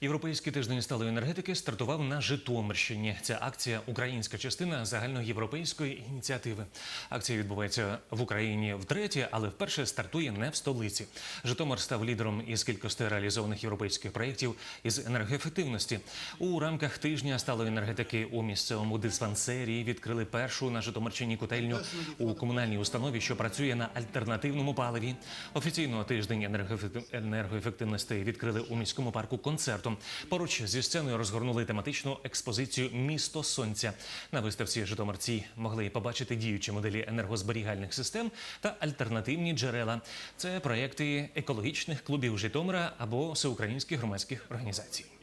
Європейський тиждень сталої енергетики стартував на Житомирщині. Ця акція українська частина загальноєвропейської ініціативи. Акція відбувається в Україні втретє, але вперше стартує не в столиці. Житомир став лідером із кількості реалізованих європейських проєктів із енергоефективності. У рамках тижня сталої енергетики у місцевому диспансері відкрили першу на Житомирщині котельню у комунальній установі, що працює на альтернативному паливі. Офіційно тиждень енергоефектив- енергоефективності відкрили у міському парку концертом. Поруч зі сценою розгорнули тематичну експозицію Місто сонця. На виставці житомирці могли побачити діючі моделі енергозберігальних систем та альтернативні джерела. Це проекти екологічних клубів Житомира або всеукраїнських громадських організацій.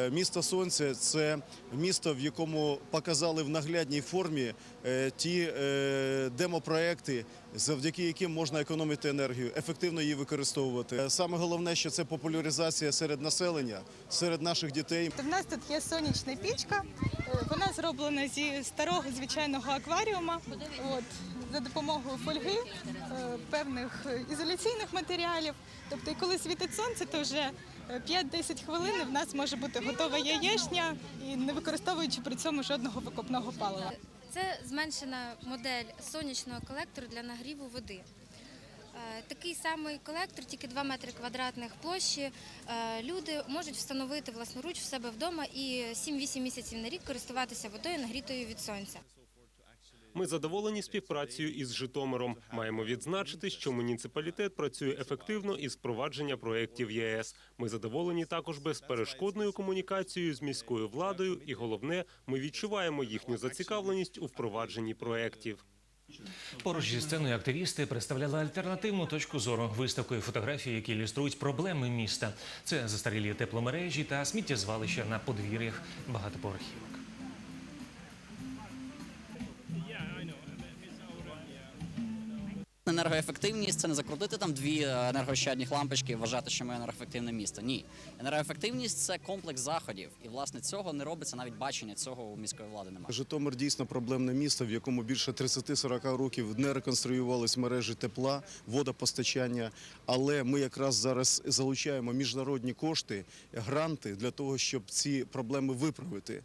Е, Місто Сонце це місто, в якому показали в наглядній формі е, ті е, демопроекти, завдяки яким можна економити енергію, ефективно її використовувати. Саме головне, що це популяризація серед населення, серед наших дітей. В нас тут є сонячна пічка. Вона зроблена зі старого звичайного акваріума. От, за допомогою фольги, певних ізоляційних матеріалів. Тобто, коли світить сонце, то вже 5-10 хвилин в нас може бути готова яєчня і не використовуючи при цьому жодного викопного палива. Це зменшена модель сонячного колектору для нагріву води. Е, Такий самий колектор, тільки 2 метри квадратних площі. Е, Люди можуть встановити власноруч в себе вдома і 7-8 місяців на рік користуватися водою нагрітою від сонця. Ми задоволені співпрацею із Житомиром. Маємо відзначити, що муніципалітет працює ефективно із впровадження проєктів ЄС. Ми задоволені також безперешкодною комунікацією з міською владою, і головне, ми відчуваємо їхню зацікавленість у впровадженні проєктів. Поруч зі сценою активісти представляли альтернативну точку зору виставкою фотографій, які ілюструють проблеми міста. Це застарілі тепломережі та сміттєзвалища на подвір'ях багатоповерхівок. Енергоефективність це не закрутити там дві е, енергоощадних лампочки і вважати, що ми енергоефективне місто. Ні, енергоефективність це комплекс заходів, і власне цього не робиться навіть бачення цього у міської влади немає. Житомир дійсно проблемне місто, в якому більше 30-40 років не реконструювались мережі тепла, водопостачання. Але ми якраз зараз залучаємо міжнародні кошти, гранти для того, щоб ці проблеми виправити.